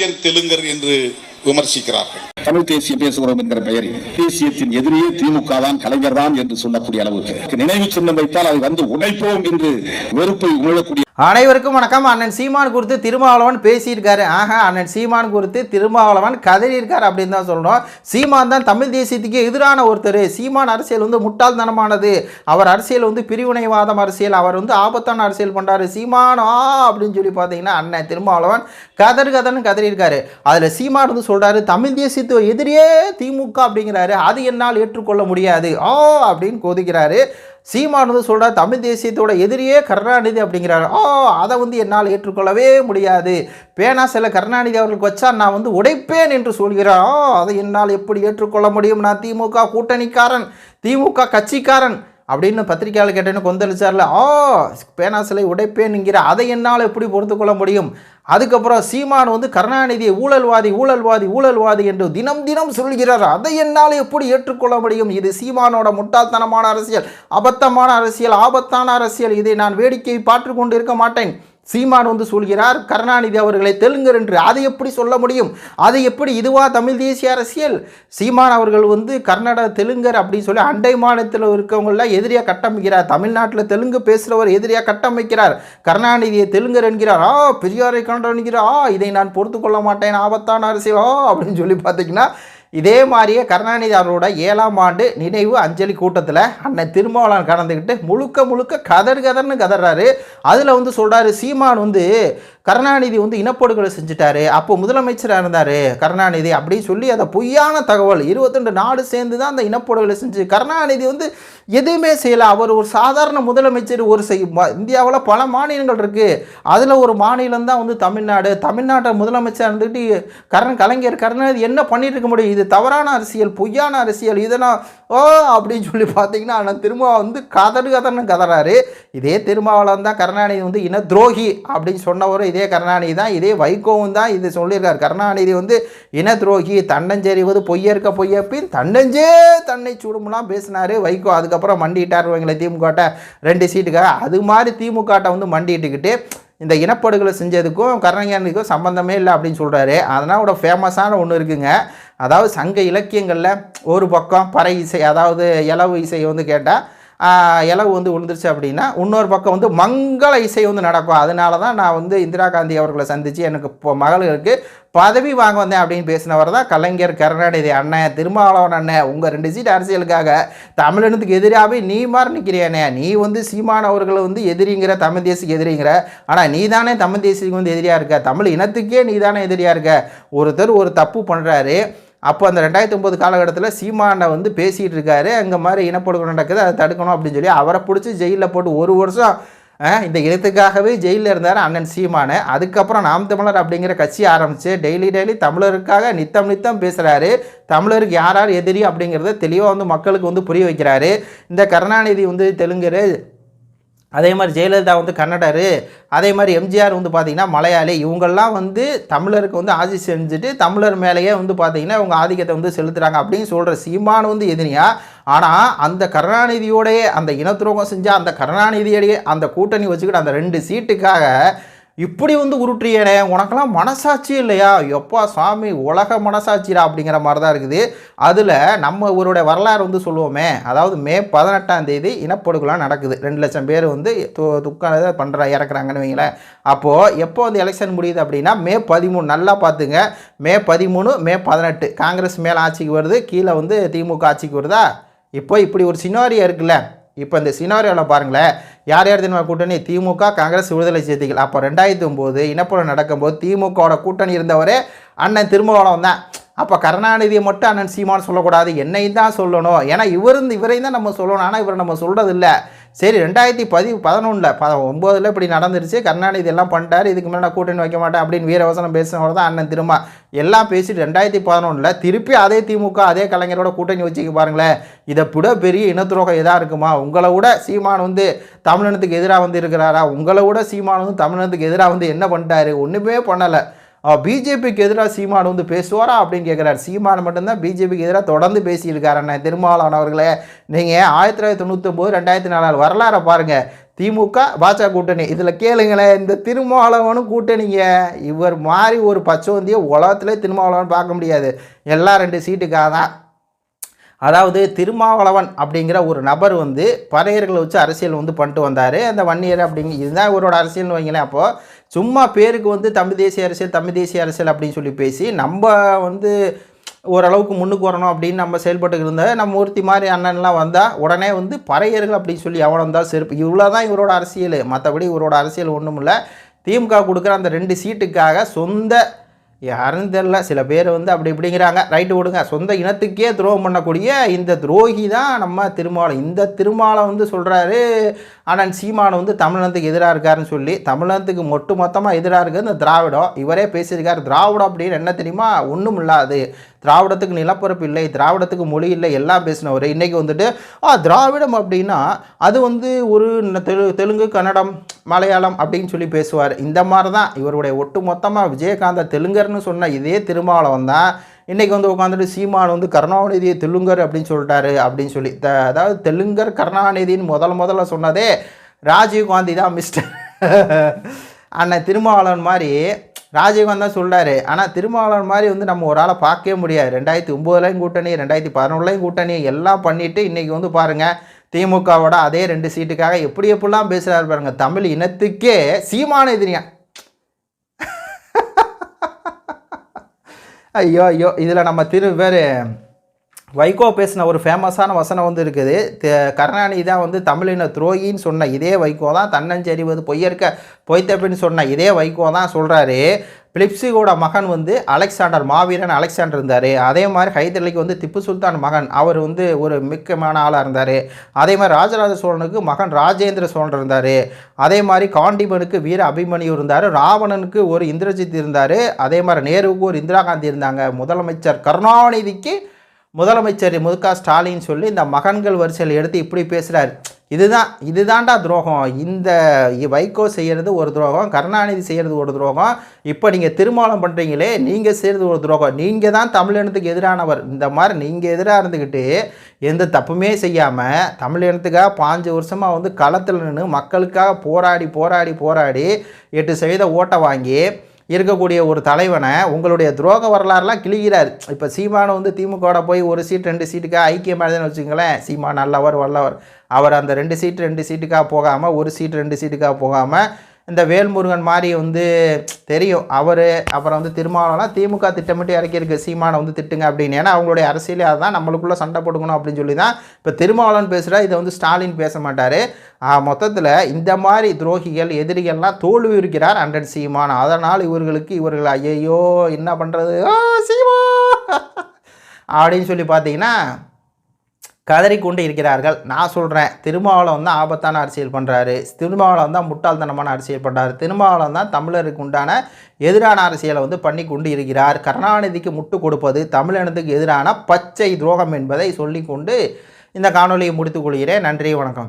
கலைஞர் தெலுங்கர் என்று விமர்சிக்கிறார்கள். தமிழ் தேசியம் பேசுகிறோம் என்கிற பெயரில் தேசியத்தின் எதிரியே திமுக தான் கலைஞர் தான் என்று சொல்லக்கூடிய அளவுக்கு. நினைவு சின்னம் வைத்தால் அதை வந்து உடைப்போம் என்று வெறுப்பை உணரக்கூடிய அனைவருக்கும் வணக்கம். அண்ணன் சீமான் குறித்து திருமாவளவன் பேசியிருக்காரு. ஆஹா அண்ணன் சீமான் குறித்து திருமாவளவன் கதறியிருக்கார் அப்படின்னு தான் சொல்கிறோம் சீமான் தான் தமிழ் தேசியத்துக்கு எதிரான ஒருத்தர். சீமான் அரசியல் வந்து முட்டாள்தனமானது. அவர் அரசியல் வந்து பிரிவினைவாதம் அரசியல். அவர் வந்து ஆபத்தான அரசியல் பண்ணுறாரு சீமான் ஆ அப்படின்னு சொல்லி பார்த்தீங்கன்னா அண்ணன் திருமாவளவன் கதறு கதர்னு கதறியிருக்காரு. அதில் சீமான் வந்து சொல்கிறாரு தமிழ் தேசியத்து எதிரியே திமுக அப்படிங்கிறாரு. அது என்னால் ஏற்றுக்கொள்ள முடியாது. ஆ அப்படின்னு கொதிக்கிறாரு. சீமான் வந்து சொல்கிறார் தமிழ் தேசியத்தோட எதிரியே கருணாநிதி அப்படிங்கிறார். ஓ அதை வந்து என்னால் ஏற்றுக்கொள்ளவே முடியாது. பேனா சில கருணாநிதி அவர்களுக்கு வச்சா நான் வந்து உடைப்பேன் என்று சொல்கிறார். ஓ அதை என்னால் எப்படி ஏற்றுக்கொள்ள முடியும்? நான் திமுக கூட்டணிக்காரன் திமுக கட்சிக்காரன் அப்படின்னு பத்திரிக்கையாளர் கேட்டேன்னு கொந்தளிச்சார்ல. ஆ பேனா சிலை உடைப்பேன்ங்கிற அதை என்னால் எப்படி பொறுத்துக்கொள்ள முடியும்? அதுக்கப்புறம் சீமான் வந்து கருணாநிதியை ஊழல்வாதி ஊழல்வாதி ஊழல்வாதி என்று தினம் தினம் சொல்கிறார். அதை என்னால் எப்படி ஏற்றுக்கொள்ள முடியும்? இது சீமானோட முட்டாள்தனமான அரசியல் அபத்தமான அரசியல் ஆபத்தான அரசியல். இதை நான் வேடிக்கை பார்த்து கொண்டு இருக்க மாட்டேன். சீமான் வந்து சொல்கிறார் கருணாநிதி அவர்களை தெலுங்கர் என்று அதை எப்படி சொல்ல முடியும்? அது எப்படி இதுவா தமிழ் தேசிய அரசியல்? சீமான் அவர்கள் வந்து கர்நாடக தெலுங்கர் அப்படின்னு சொல்லி அண்டை மாநிலத்தில் இருக்கவங்களாம் எதிரியாக கட்டமைக்கிறார். தமிழ்நாட்டில் தெலுங்கு பேசுகிறவர் எதிரியாக கட்டமைக்கிறார். கருணாநிதியை தெலுங்கர் என்கிறார். ஆ பெரியாரை கண்டனிக்கிறார் ஆ இதை நான் பொறுத்து கொள்ள மாட்டேன். ஆபத்தான அரசியல். ஆ அப்படின்னு சொல்லி பார்த்தீங்கன்னா இதே மாதிரியே கருணாநிதி அவரோட ஏழாம் ஆண்டு நினைவு அஞ்சலி கூட்டத்தில் அண்ணன் திருமாவளவன் கலந்துக்கிட்டு முழுக்க முழுக்க கதர் கதர்னு கதறாரு அதில் வந்து சொல்கிறாரு சீமான் வந்து கருணாநிதி வந்து இனப்படுகொலை செஞ்சுட்டாரு. அப்போ முதலமைச்சராக இருந்தார் கருணாநிதி. அப்படின்னு சொல்லி அதை பொய்யான தகவல் இருபத்தெண்டு நாடு சேர்ந்து தான் அந்த இனப்படுகொலை செஞ்சு கருணாநிதி வந்து எதுவுமே செய்யலை. அவர் ஒரு சாதாரண முதலமைச்சர் ஒரு செய் இந்தியாவில் பல மாநிலங்கள் இருக்குது அதில் ஒரு மாநிலம் தான் வந்து தமிழ்நாடு. தமிழ்நாட்டை முதலமைச்சர் இருந்துட்டு கரண் கலைஞர் கருணாநிதி என்ன பண்ணிட்டு இருக்க முடியும்? இது தவறான அரசியல் பொய்யான அரசியல். இதெல்லாம் ஓ அப்படின்னு சொல்லி பார்த்தீங்கன்னா ஆனால் திரும்ப வந்து கதறு கதர்னு கதறாரு. இதே திருமாவளவன் தான் கருணாநிதி வந்து இன துரோகி அப்படின்னு சொன்னவரும் இதே கருணாநிதி தான் இதே வைகோவும் தான் இது சொல்லியிருக்கார். கருணாநிதி வந்து இன துரோகி தன்னஞ்செறிவது பொய்யற்க பொய்யப்பின் தன்னஞ்சே தன்னை சுடுமுலாம் பேசினார். வைகோ அதுக்கப்புறம் மண்டிட்டார் இவங்களை திமுகட்ட ரெண்டு சீட்டுக்காக அது மாதிரி திமுகட்ட வந்து மண்டிட்டுக்கிட்டு இந்த இனப்படுகொலை செஞ்சதுக்கும் கருணாநிதிக்கும் சம்பந்தமே இல்லை அப்படின்னு சொல்கிறாரு அதனால் ஒரு ஃபேமஸான ஒன்று இருக்குங்க. அதாவது சங்க இலக்கியங்களில் ஒரு பக்கம் பறை இசை அதாவது இலவு இசை வந்து கேட்டால் இலவு வந்து விழுந்துருச்சு அப்படின்னா இன்னொரு பக்கம் வந்து மங்கள இசை வந்து நடக்கும். அதனால தான் நான் வந்து இந்திரா காந்தி அவர்களை சந்தித்து எனக்கு இப்போ மகளுக்கு பதவி வாங்க வந்தேன் அப்படின்னு பேசினவர் தான் கலைஞர் கருணாநிதி அண்ணன் திருமாவளவன் அண்ணன். உங்கள் ரெண்டு சீட் அரசியலுக்காக தமிழினத்துக்கு எதிராகவே நீ மாறி நிற்கிறியானே நீ வந்து சீமான அவர்களை வந்து எதிரிங்கிற தமிழ் தேசிக்கு எதிரிங்கிற. ஆனால் நீ தானே தமிழ் தேசிக்கு வந்து எதிரியாக இருக்க? தமிழ் இனத்துக்கே நீ தானே எதிரியாக இருக்க? ஒருத்தர் ஒரு தப்பு பண்ணுறாரு அப்போ அந்த ரெண்டாயிரத்தி ஒம்பது காலகட்டத்தில் சீமானை வந்து பேசிகிட்டு இருக்காரு. அங்கே மாதிரி இனப்படுகொலை நடக்குது அதை தடுக்கணும் அப்படின்னு சொல்லி அவரை பிடிச்சி ஜெயிலில் போட்டு ஒரு வருஷம் இந்த இனத்துக்காகவே ஜெயிலில் இருந்தார் அண்ணன் சீமானு அதுக்கப்புறம் நாம் தமிழர் அப்படிங்கிற கட்சி ஆரம்பித்து டெய்லி டெய்லி தமிழருக்காக நித்தம் நித்தம் பேசுகிறாரு தமிழருக்கு யார் யார் எதிரி அப்படிங்கிறத தெளிவாக வந்து மக்களுக்கு வந்து புரிய வைக்கிறாரு. இந்த கருணாநிதி வந்து தெலுங்கரு அதே மாதிரி ஜெயலலிதா வந்து கன்னடர் அதே மாதிரி எம்ஜிஆர் வந்து பார்த்திங்கன்னா மலையாளி. இவங்கெல்லாம் வந்து தமிழருக்கு வந்து ஆட்சி செஞ்சுட்டு தமிழர் மேலேயே வந்து பார்த்திங்கன்னா இவங்க ஆதிக்கத்தை வந்து செலுத்துகிறாங்க அப்படின்னு சொல்கிற சீமான் வந்து எதிரியா. ஆனால் அந்த கருணாநிதியோடைய அந்த இனத்துரோகம் செஞ்ச அந்த கருணாநிதியோடைய அந்த கூட்டணி வச்சுக்கிட்டு அந்த ரெண்டு சீட்டுக்காக இப்படி வந்து உருட்டுறியனே உனக்கெல்லாம் மனசாட்சி இல்லையா? எப்பா சாமி உலக மனசாட்சிடா அப்படிங்கிற மாதிரி தான் இருக்குது. அதில் நம்ம இவருடைய வரலாறு வந்து சொல்லுவோமே அதாவது மே பதினெட்டாம் தேதி இனப்படுகொலாம் நடக்குது. ரெண்டு லட்சம் பேர் வந்து து துக்கம் பண்ணுற இறக்குறாங்கன்னு வைங்களேன். அப்போது எப்போ வந்து எலெக்ஷன் முடியுது அப்படின்னா மே பதிமூணு நல்லா பார்த்துங்க. மே பதிமூணு மே பதினெட்டு. காங்கிரஸ் மேலே ஆட்சிக்கு வருது கீழே வந்து திமுக ஆட்சிக்கு வருதா? இப்போ இப்படி ஒரு சினாரியா இருக்குல்ல. இப்போ இந்த சினாரியோவில் பாருங்களேன் யார் யார் தினமாக கூட்டணி? திமுக காங்கிரஸ் விடுதலை செய்திகள் அப்போ ரெண்டாயிரத்தி ஒம்போது இனப்புறம் நடக்கும்போது திமுகவோட கூட்டணி இருந்தவரே அண்ணன் திருமாவளவன் தான். அப்போ கருணாநிதியை மட்டும் அண்ணன் சீமான் சொல்லக்கூடாது. என்னையும் தான் சொல்லணும். ஏன்னா இவர் இவரையும் தான் நம்ம சொல்லணும். ஆனால் இவரை நம்ம சொல்கிறது இல்லை சரி ரெண்டாயிரத்தி பதி பதினொன்றில் ப ஒம்போதில் இப்படி நடந்துருச்சு கருணாநிதி எல்லாம் பண்ணிட்டார் இதுக்கு மேலே நான் கூட்டணி வைக்க மாட்டேன் அப்படின்னு வீரவசனம் பேசினவர் தான் அண்ணன் திரும்ப. எல்லாம் பேசிட்டு ரெண்டாயிரத்தி பதினொன்றில் திருப்பி அதே திமுக அதே கலைஞரோட கூட்டணி வச்சுக்க பாருங்களேன். இதை விட பெரிய இனத்துரோகம் எதாக இருக்குமா? உங்களை விட சீமான் வந்து தமிழினத்துக்கு எதிராக வந்து இருக்கிறாரா? உங்களை விட சீமான் வந்து தமிழினத்துக்கு எதிராக வந்து என்ன பண்ணிட்டாரு? ஒன்றுமே பண்ணலை. பிஜேபிக்கு எதிராக சீமான் வந்து பேசுவாரா அப்படின்னு கேட்குறாரு சீமான் மட்டும்தான் பிஜேபிக்கு எதிராக தொடர்ந்து பேசியிருக்காரு அண்ணன் நீங்கள் ஆயிரத்தி தொள்ளாயிரத்தி தொண்ணூத்தொம்பது ரெண்டாயிரத்தி நாலாவது வரலாறை பாருங்கள் திமுக பாஜக கூட்டணி. இதில் கேளுங்களேன் இந்த திருமாவளவனும் கூட்டணிங்க. இவர் மாதிரி ஒரு பச்சோந்தியை உலகத்திலே திருமாவளவன் பார்க்க முடியாது. எல்லாம் ரெண்டு சீட்டுக்காக தான். அதாவது திருமாவளவன் அப்படிங்கிற ஒரு நபர் வந்து பறையர்களை வச்சு அரசியல் வந்து பண்ணிட்டு வந்தார். அந்த வன்னியர் அப்படிங்க இதுதான் இவரோட அரசியல்னு வைங்களேன் அப்போது சும்மா பேருக்கு வந்து தமிழ் தேசிய அரசியல் தமிழ் தேசிய அரசியல் அப்படின்னு சொல்லி பேசி நம்ம வந்து ஓரளவுக்கு முன்னுக்கு வரணும் அப்படின்னு நம்ம செயல்பட்டு இருந்தால் நம்ம மூர்த்தி மாதிரி அண்ணன்லாம் வந்தால் உடனே வந்து பறையர்கள் அப்படின்னு சொல்லி எவன் வந்தால் செருப்பு. இவ்வளோ தான் இவரோட அரசியல். மற்றபடி இவரோட அரசியல் ஒன்றும் இல்லை திமுக கொடுக்குற அந்த ரெண்டு சீட்டுக்காக சொந்த யாருன்னு தெரில சில பேர் வந்து அப்படி இப்படிங்கிறாங்க. ரைட்டு விடுங்க. சொந்த இனத்துக்கே துரோகம் பண்ணக்கூடிய இந்த துரோகி தான் நம்ம திருமாவளம் இந்த திருமாவளம் வந்து சொல்கிறாரு ஆனால் சீமான் வந்து தமிழினத்துக்கு எதிராக இருக்காருன்னு சொல்லி தமிழினத்துக்கு மொட்டு மொத்தமாக எதிராக இருக்குது இந்த திராவிடம். இவரே பேசியிருக்காரு திராவிடம் அப்படின்னு என்ன தெரியுமா? ஒன்றும் இல்லாது. திராவிடத்துக்கு நிலப்பரப்பு இல்லை திராவிடத்துக்கு மொழி இல்லை எல்லாம் பேசினவர். இன்றைக்கி வந்துட்டு ஆ திராவிடம் அப்படின்னா அது வந்து ஒரு தெலு தெலுங்கு கன்னடம் மலையாளம் அப்படின்னு சொல்லி பேசுவார். இந்த மாதிரி தான் இவருடைய ஒட்டு மொத்தமாக விஜயகாந்த தெலுங்கர் தெலுங்கர்னு சொன்ன இதே திருமாவளவன் தான் இன்றைக்கி வந்து உட்காந்துட்டு சீமான் வந்து கருணாநிதியை தெலுங்கர் அப்படின்னு சொல்லிட்டாரு அப்படின்னு சொல்லி. த அதாவது தெலுங்கர் கருணாநிதின்னு முதல் முதல்ல சொன்னதே ராஜீவ் காந்தி தான் மிஸ்டர் அண்ணன் திருமாவளவன் மாதிரி ராஜீவ்காந்த் தான் சொல்கிறாரு ஆனால் திருமாவளவன் மாதிரி வந்து நம்ம ஒரு ஆளை பார்க்கவே முடியாது. ரெண்டாயிரத்தி ஒம்போதுலையும் கூட்டணி ரெண்டாயிரத்தி பதினொன்றுலையும் கூட்டணி எல்லாம் பண்ணிவிட்டு இன்றைக்கி வந்து பாருங்கள் திமுகவோட அதே ரெண்டு சீட்டுக்காக எப்படி எப்படிலாம் பேசுகிறாரு பாருங்கள் தமிழ் இனத்துக்கே சீமான எதிரியா ஐயோ ஐயோ இதில் நம்ம திரு வேறு வைகோ பேசின ஒரு ஃபேமஸான வசனம் வந்து இருக்குது. கருணாநிதி தான் வந்து தமிழின துரோகின்னு சொன்ன இதே வைகோ தான் தன்னஞ்செறிவது பொய்யற்க பொய்த்தப்பின்னு சொன்ன இதே வைகோ தான் சொல்கிறாரு பிலிப்ஸிகோட மகன் வந்து அலெக்சாண்டர் மாவீரன் அலெக்சாண்டர் இருந்தார். அதே மாதிரி ஹைதர்லிக்கு வந்து திப்பு சுல்தான் மகன் அவர் வந்து ஒரு மிக்கமான ஆளாக இருந்தார். அதே மாதிரி ராஜராஜ சோழனுக்கு மகன் ராஜேந்திர சோழன் இருந்தார். அதே மாதிரி காண்டிபனுக்கு வீர அபிமன்யு இருந்தார். ராவணனுக்கு ஒரு இந்திரஜித் இருந்தார். அதே மாதிரி நேருவுக்கு ஒரு இந்திரா காந்தி இருந்தாங்க. முதலமைச்சர் கருணாநிதிக்கு முதலமைச்சர் மு க ஸ்டாலின் சொல்லி இந்த மகன்கள் வரிசையில் எடுத்து இப்படி பேசுகிறார் இதுதான் இதுதான்டா துரோகம். இந்த வைகோ செய்கிறது ஒரு துரோகம் கருணாநிதி செய்கிறது ஒரு துரோகம். இப்போ நீங்கள் திருமணம் பண்ணுறீங்களே நீங்கள் செய்கிறது ஒரு துரோகம். நீங்கள் தான் தமிழினத்துக்கு எதிரானவர். இந்த மாதிரி நீங்கள் எதிராக இருந்துக்கிட்டு எந்த தப்புமே செய்யாமல் தமிழினத்துக்காக பாஞ்சு வருஷமாக வந்து களத்தில் நின்று மக்களுக்காக போராடி போராடி போராடி எட்டு சதவீத ஓட்டை வாங்கி இருக்கக்கூடிய ஒரு தலைவனை உங்களுடைய துரோக வரலாறுலாம் கிழிகிறார். இப்போ சீமானை வந்து திமுகவோட போய் ஒரு சீட் ரெண்டு சீட்டுக்காக ஐக்கியமானதுன்னு வச்சுங்களேன் சீமா நல்லவர் வல்லவர். அவர் அந்த ரெண்டு சீட் ரெண்டு சீட்டுக்காக போகாமல் ஒரு சீட் ரெண்டு சீட்டுக்காக போகாமல் இந்த வேல்முருகன் மாதிரி வந்து தெரியும். அவர் அப்புறம் வந்து திருமாவளம்லாம் திமுக திட்டமிட்டு இறக்கியிருக்கு. சீமானை வந்து திட்டுங்க அப்படின்னு. ஏன்னா அவங்களுடைய அரசியலே அதுதான். நம்மளுக்குள்ளே சண்டை போடுக்கணும் அப்படின்னு சொல்லி தான் இப்போ திருமாவளவன் பேசுகிறா இதை வந்து ஸ்டாலின் பேச மாட்டார். மொத்தத்தில் இந்த மாதிரி துரோகிகள் எதிரிகள்லாம் தோல்வி இருக்கிறார் அண்டன் சீமான். அதனால் இவர்களுக்கு இவர்கள் ஐயையோ என்ன பண்ணுறது சீமா! அப்படின்னு சொல்லி பார்த்தீங்கன்னா கதறிக்கொண்டு இருக்கிறார்கள். நான் சொல்கிறேன் திருமாவளவன் தான் ஆபத்தான அரசியல் பண்ணுறாரு திருமாவளவன் தான் முட்டாள்தனமான அரசியல் பண்ணுறாரு திருமாவளவன் தான் தமிழருக்கு உண்டான எதிரான அரசியலை வந்து பண்ணி கொண்டு இருக்கிறார். கருணாநிதிக்கு முட்டு கொடுப்பது தமிழினத்துக்கு எதிரான பச்சை துரோகம் என்பதை சொல்லிக்கொண்டு இந்த காணொலியை முடித்துக் கொள்கிறேன். நன்றி வணக்கம்.